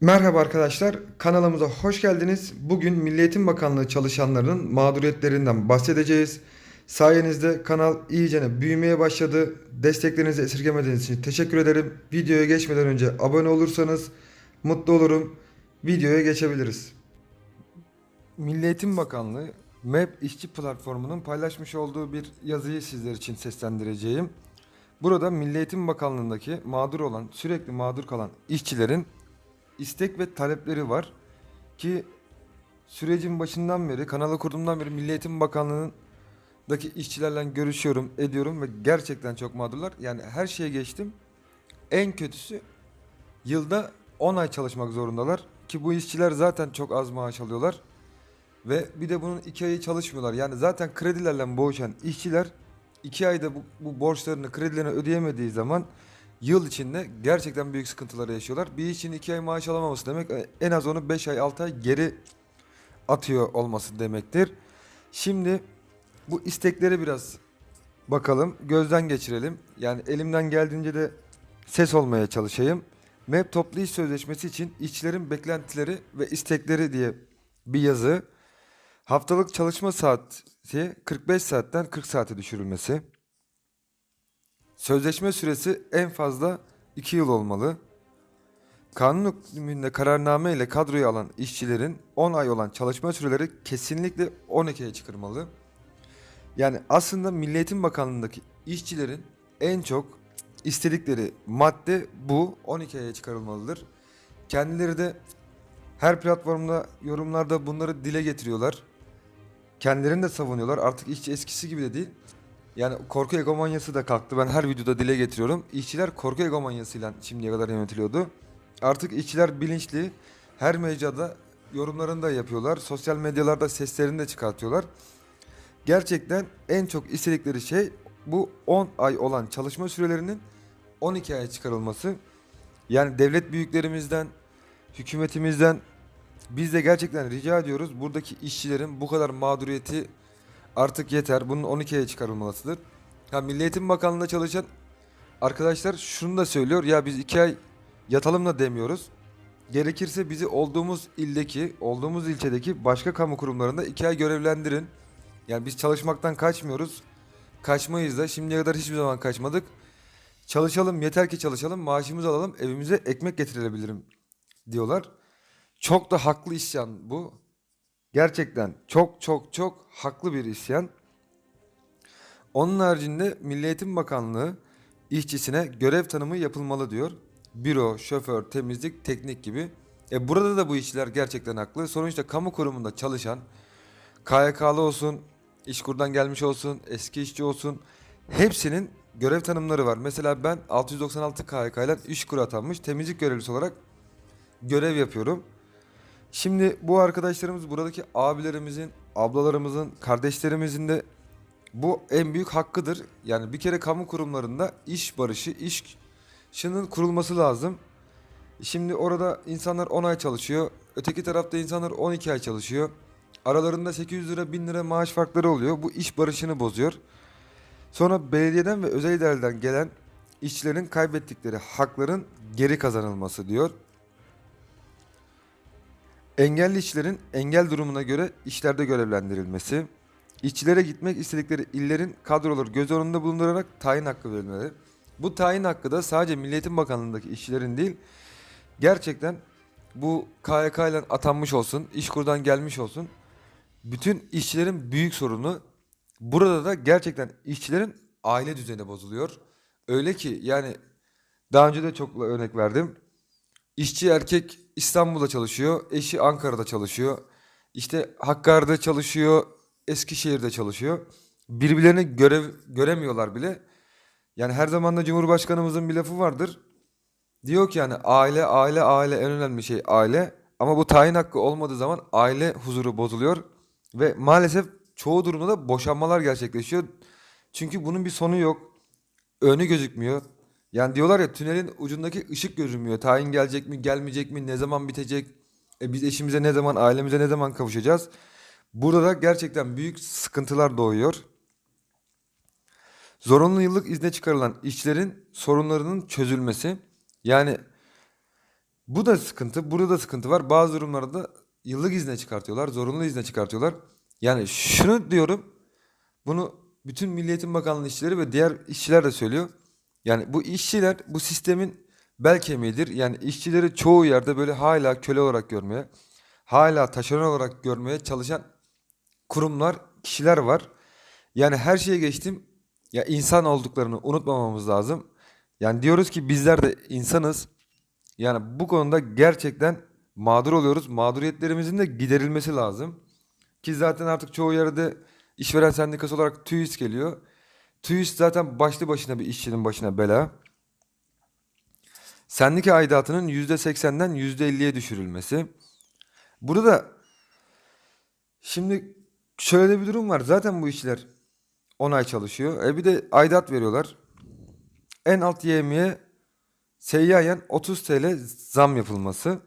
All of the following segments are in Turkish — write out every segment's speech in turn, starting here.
Merhaba arkadaşlar, kanalımıza hoş geldiniz. Bugün Milli Eğitim Bakanlığı çalışanlarının mağduriyetlerinden bahsedeceğiz. Sayenizde kanal iyicene büyümeye başladı. Desteklerinizi esirgemediğiniz için teşekkür ederim. Videoya geçmeden önce abone olursanız mutlu olurum. Videoya geçebiliriz. Milli Eğitim Bakanlığı MEP işçi platformunun paylaşmış olduğu bir yazıyı sizler için seslendireceğim. Burada Milli Eğitim Bakanlığı'ndaki mağdur olan, sürekli mağdur kalan işçilerin istek ve talepleri var ki sürecin başından beri kanalı kurduğumdan beri Milli Eğitim Bakanlığı'ndaki işçilerle görüşüyorum, ediyorum ve gerçekten çok mağdurlar. Yani her şeye geçtim. En kötüsü yılda 10 ay çalışmak zorundalar ki bu işçiler zaten çok az maaş alıyorlar. Ve bir de bunun 2 ayı çalışmıyorlar. Yani zaten kredilerle boğuşan işçiler 2 ayda bu, bu borçlarını, kredilerini ödeyemediği zaman yıl içinde gerçekten büyük sıkıntıları yaşıyorlar. Bir işçinin 2 ay maaş alamaması demek e, en az onu 5 ay 6 ay geri atıyor olması demektir. Şimdi bu istekleri biraz bakalım, gözden geçirelim. Yani elimden geldiğince de ses olmaya çalışayım. MEP toplu iş sözleşmesi için işçilerin beklentileri ve istekleri diye bir yazı. Haftalık çalışma saati 45 saatten 40 saate düşürülmesi. Sözleşme süresi en fazla 2 yıl olmalı. Kanun hükmünde kararname ile kadroyu alan işçilerin 10 ay olan çalışma süreleri kesinlikle 12'ye çıkarılmalı. Yani aslında Milli Eğitim Bakanlığı'ndaki işçilerin en çok istedikleri madde bu 12 aya çıkarılmalıdır. Kendileri de her platformda yorumlarda bunları dile getiriyorlar. Kendilerini de savunuyorlar. Artık işçi eskisi gibi de değil. Yani korku egomanyası da kalktı. Ben her videoda dile getiriyorum. İşçiler korku egomanyasıyla şimdiye kadar yönetiliyordu. Artık işçiler bilinçli. Her mecrada yorumlarını da yapıyorlar. Sosyal medyalarda seslerini de çıkartıyorlar. Gerçekten en çok istedikleri şey bu 10 ay olan çalışma sürelerinin 12 aya çıkarılması. Yani devlet büyüklerimizden, hükümetimizden biz de gerçekten rica ediyoruz. Buradaki işçilerin bu kadar mağduriyeti artık yeter. Bunun 12'ye çıkarılmalısıdır. Ha, Milli Eğitim Bakanlığı'nda çalışan arkadaşlar şunu da söylüyor. Ya biz 2 ay yatalım da demiyoruz. Gerekirse bizi olduğumuz ildeki, olduğumuz ilçedeki başka kamu kurumlarında 2 ay görevlendirin. Yani biz çalışmaktan kaçmıyoruz. Kaçmayız da şimdiye kadar hiçbir zaman kaçmadık. Çalışalım yeter ki çalışalım maaşımızı alalım evimize ekmek getirebilirim diyorlar. Çok da haklı isyan bu. Gerçekten çok çok çok haklı bir isyan. Onun haricinde Milli Eğitim Bakanlığı işçisine görev tanımı yapılmalı diyor. Büro, şoför, temizlik, teknik gibi. E burada da bu işçiler gerçekten haklı. Sonuçta kamu kurumunda çalışan KYK'lı olsun, işkurdan gelmiş olsun, eski işçi olsun hepsinin görev tanımları var. Mesela ben 696 KYK ile işkur atanmış temizlik görevlisi olarak görev yapıyorum. Şimdi bu arkadaşlarımız buradaki abilerimizin, ablalarımızın, kardeşlerimizin de bu en büyük hakkıdır. Yani bir kere kamu kurumlarında iş barışı, işinin kurulması lazım. Şimdi orada insanlar 10 ay çalışıyor. Öteki tarafta insanlar 12 ay çalışıyor. Aralarında 800 lira 1000 lira maaş farkları oluyor. Bu iş barışını bozuyor. Sonra belediyeden ve özel idareden gelen işçilerin kaybettikleri hakların geri kazanılması diyor. Engelli işçilerin engel durumuna göre işlerde görevlendirilmesi, işçilere gitmek istedikleri illerin kadroları göz önünde bulundurarak tayin hakkı verilmeleri. Bu tayin hakkı da sadece Milli Eğitim Bakanlığı'ndaki işçilerin değil, gerçekten bu KYK ile atanmış olsun, işkurdan gelmiş olsun, bütün işçilerin büyük sorunu. Burada da gerçekten işçilerin aile düzeni bozuluyor. Öyle ki yani daha önce de çok örnek verdim. İşçi erkek İstanbul'da çalışıyor, eşi Ankara'da çalışıyor. İşte Hakkari'de çalışıyor, Eskişehir'de çalışıyor. Birbirlerini görev göremiyorlar bile. Yani her zaman da Cumhurbaşkanımızın bir lafı vardır. Diyor ki yani aile, aile, aile en önemli şey aile. Ama bu tayin hakkı olmadığı zaman aile huzuru bozuluyor. Ve maalesef çoğu durumda da boşanmalar gerçekleşiyor. Çünkü bunun bir sonu yok. Önü gözükmüyor. Yani diyorlar ya tünelin ucundaki ışık görünmüyor. Tayin gelecek mi, gelmeyecek mi, ne zaman bitecek? E biz eşimize ne zaman, ailemize ne zaman kavuşacağız? Burada da gerçekten büyük sıkıntılar doğuyor. Zorunlu yıllık izne çıkarılan işçilerin sorunlarının çözülmesi. Yani Bu da sıkıntı, burada da sıkıntı var. Bazı durumlarda yıllık izne çıkartıyorlar, zorunlu izne çıkartıyorlar. Yani şunu diyorum, bunu bütün Milli Eğitim Bakanlığı işçileri ve diğer işçiler de söylüyor. Yani bu işçiler bu sistemin bel kemiğidir. Yani işçileri çoğu yerde böyle hala köle olarak görmeye, hala taşeron olarak görmeye çalışan kurumlar, kişiler var. Yani her şeye geçtim. Ya insan olduklarını unutmamamız lazım. Yani diyoruz ki bizler de insanız. Yani bu konuda gerçekten mağdur oluyoruz. Mağduriyetlerimizin de giderilmesi lazım. Ki zaten artık çoğu yerde işveren sendikası olarak TÜİS geliyor. TÜİS zaten başlı başına bir işçinin başına bela. Sendika aidatının %80'den %50'ye düşürülmesi. Burada şimdi şöyle bir durum var. Zaten bu işçiler 10 ay çalışıyor. E bir de aidat veriyorlar. En alt yemeğe seyyayen 30 TL zam yapılması.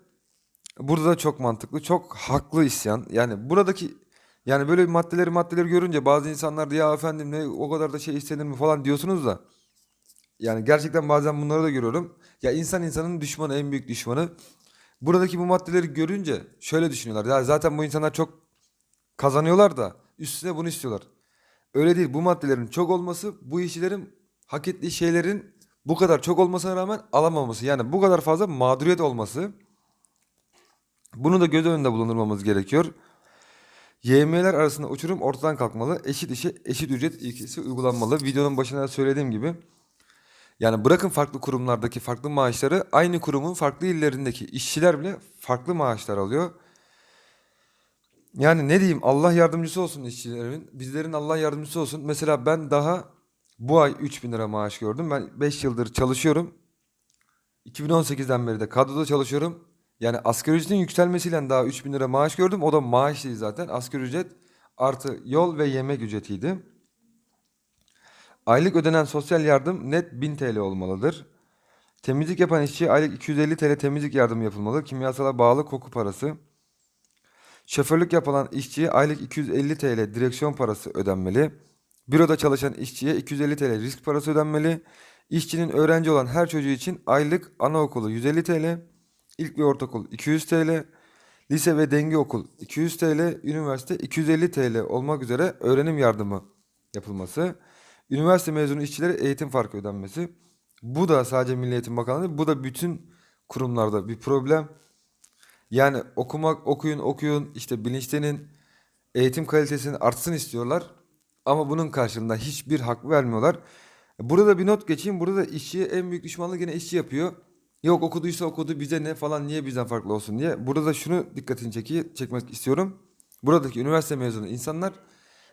Burada da çok mantıklı, çok haklı isyan. Yani buradaki yani böyle maddeleri maddeleri görünce bazı insanlar da ya efendim ne o kadar da şey istenir mi falan diyorsunuz da. Yani gerçekten bazen bunları da görüyorum. Ya insan insanın düşmanı, en büyük düşmanı. Buradaki bu maddeleri görünce şöyle düşünüyorlar. Ya zaten bu insanlar çok kazanıyorlar da üstüne bunu istiyorlar. Öyle değil. Bu maddelerin çok olması bu işçilerin hak ettiği şeylerin bu kadar çok olmasına rağmen alamaması. Yani bu kadar fazla mağduriyet olması. Bunu da göz önünde bulundurmamız gerekiyor. YM'ler arasında uçurum ortadan kalkmalı. Eşit işe eşit ücret ilkesi uygulanmalı. Videonun başında söylediğim gibi. Yani bırakın farklı kurumlardaki farklı maaşları aynı kurumun farklı illerindeki işçiler bile farklı maaşlar alıyor. Yani ne diyeyim Allah yardımcısı olsun işçilerimin. Bizlerin Allah yardımcısı olsun. Mesela ben daha bu ay 3000 lira maaş gördüm. Ben 5 yıldır çalışıyorum. 2018'den beri de kadroda çalışıyorum. Yani asgari ücretin yükselmesiyle daha 3000 lira maaş gördüm. O da maaş değil zaten. Asgari ücret artı yol ve yemek ücretiydi. Aylık ödenen sosyal yardım net 1000 TL olmalıdır. Temizlik yapan işçiye aylık 250 TL temizlik yardımı yapılmalı. Kimyasala bağlı koku parası. Şoförlük yapılan işçiye aylık 250 TL direksiyon parası ödenmeli. Büroda çalışan işçiye 250 TL risk parası ödenmeli. İşçinin öğrenci olan her çocuğu için aylık anaokulu 150 TL, ilk ve ortaokul 200 TL, lise ve denge okul 200 TL, üniversite 250 TL olmak üzere öğrenim yardımı yapılması. Üniversite mezunu işçilere eğitim farkı ödenmesi. Bu da sadece Milli Eğitim Bakanlığı değil, bu da bütün kurumlarda bir problem. Yani okumak, okuyun, okuyun, işte bilinçlenin, eğitim kalitesinin artsın istiyorlar. Ama bunun karşılığında hiçbir hak vermiyorlar. Burada bir not geçeyim. Burada işçiye en büyük düşmanlığı gene işçi yapıyor. Yok okuduysa okudu bize ne falan niye bizden farklı olsun diye. Burada da şunu dikkatini çeki, çekmek istiyorum. Buradaki üniversite mezunu insanlar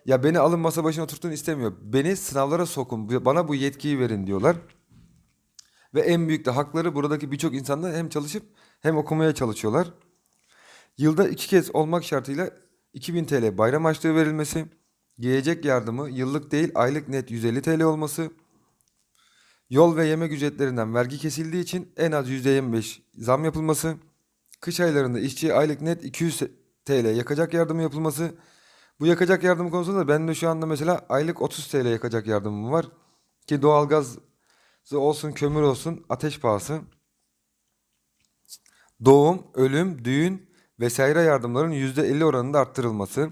ya beni alın masa başına oturtun istemiyor. Beni sınavlara sokun, bana bu yetkiyi verin diyorlar. Ve en büyük de hakları buradaki birçok insanda hem çalışıp hem okumaya çalışıyorlar. Yılda iki kez olmak şartıyla 2000 TL bayram harçlığı verilmesi, yiyecek yardımı yıllık değil aylık net 150 TL olması, yol ve yemek ücretlerinden vergi kesildiği için en az %25 zam yapılması, kış aylarında işçiye aylık net 200 TL yakacak yardımı yapılması. Bu yakacak yardım konusunda da ben de şu anda mesela aylık 30 TL yakacak yardımım var. Ki doğalgaz olsun, kömür olsun, ateş pahası. Doğum, ölüm, düğün vesaire yardımların %50 oranında arttırılması.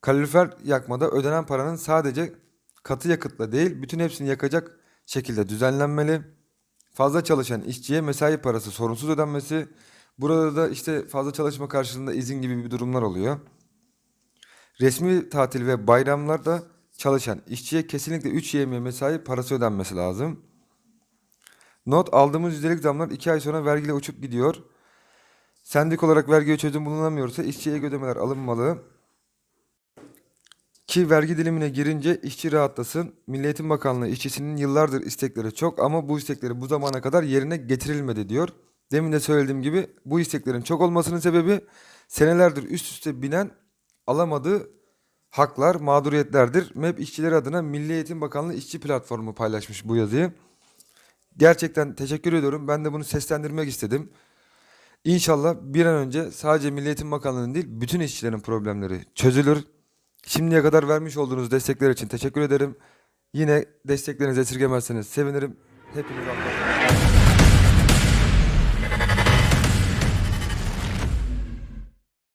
Kalorifer yakmada ödenen paranın sadece katı yakıtla değil bütün hepsini yakacak şekilde düzenlenmeli. Fazla çalışan işçiye mesai parası sorunsuz ödenmesi. Burada da işte fazla çalışma karşılığında izin gibi bir durumlar oluyor. Resmi tatil ve bayramlarda çalışan işçiye kesinlikle 3 yemeğe mesai parası ödenmesi lazım. Not aldığımız yüzdelik zamlar 2 ay sonra vergiyle uçup gidiyor. Sendik olarak vergiye çözüm bulunamıyorsa işçiye ödemeler alınmalı. Ki vergi dilimine girince işçi rahatlasın. Milli Bakanlığı işçisinin yıllardır istekleri çok ama bu istekleri bu zamana kadar yerine getirilmedi diyor. Demin de söylediğim gibi bu isteklerin çok olmasının sebebi senelerdir üst üste binen alamadığı haklar, mağduriyetlerdir. MEP işçileri adına Milli Eğitim Bakanlığı İşçi Platformu paylaşmış bu yazıyı. Gerçekten teşekkür ediyorum. Ben de bunu seslendirmek istedim. İnşallah bir an önce sadece Milli Eğitim Bakanlığı'nın değil bütün işçilerin problemleri çözülür. Şimdiye kadar vermiş olduğunuz destekler için teşekkür ederim. Yine desteklerinizi esirgemezseniz sevinirim. Hepinize Allah'a.